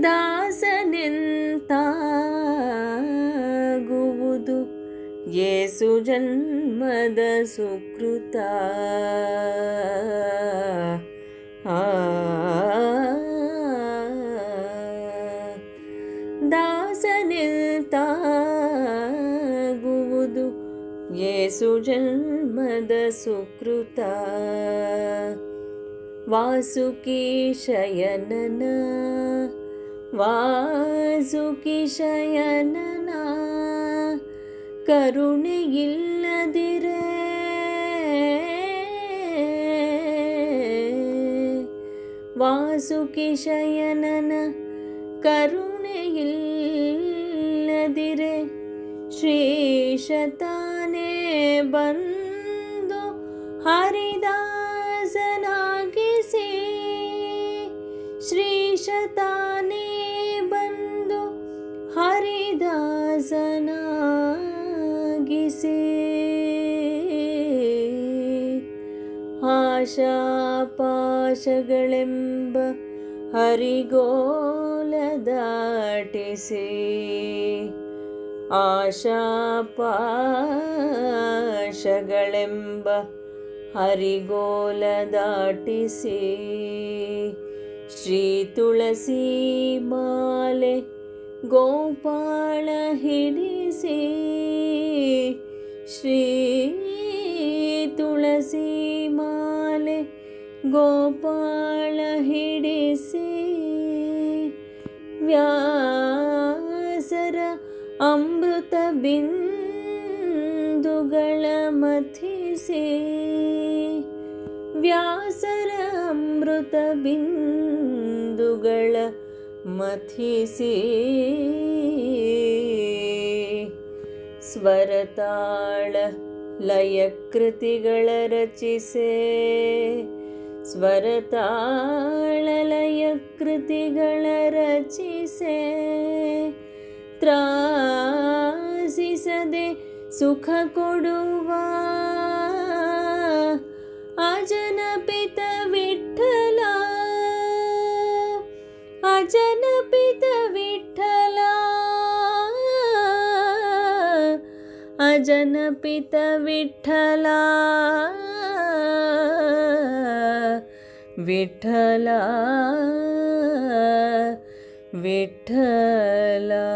ದಾಸನೆಂತಾಗುವುದು. ಯೇಸು ಜನ್ಮದ ಸುಕೃತ. ದಾಸನೆಂತಾಗುವುದು. ಯೇಸು ಜನ್ಮದ ಸುಕೃತ. ವಾಸುಕಿ ಶಯನನ ವಾಸುಕಿ ಶಯನನ ಕರುಣೆಯಿಲ್ಲದಿರೆ. ವಾಸುಕಿಶಯನನ ಕರುಣೆಯಿಲ್ಲದಿರೆ. ಶ್ರೀಶತಾನೇ ಬಂದು ಹರಿದಾಸನಾಗಿಸಿ ಶ್ರೀಶತಾನೇ ಹರಿದಾಸನಾಗಿಸಿ ಆಶಾಪಾಶಗಳೆಂಬ ಹರಿಗೋಲ ದಾಟಿಸಿ ಆಶಾಪಾಶಗಳೆಂಬ ಹರಿಗೋಲ ದಾಟಿಸಿ ಶ್ರೀ ತುಳಸಿ ಮಾಲೆ गोपाल से श्री तुलसी माले गोपाल से व्यासर अमृतबिन्दुगळ मथिसे व्यासर अमृतबिन्दुगळ ಮಥಿಸಿ. ಸ್ವರತಾಳ ಲಯ ಕೃತಿಗಳ ರಚಿಸೆ. ಸ್ವರತಾಳ ಲಯ ಕೃತಿಗಳ ರಚಿಸೆ. ತ್ರಾಸಿಸದೆ ಸುಖ ಕೊಡುವ ಅಜನಪಿತ जनपित विठ्ठला विठ्ठला विठ्ठला.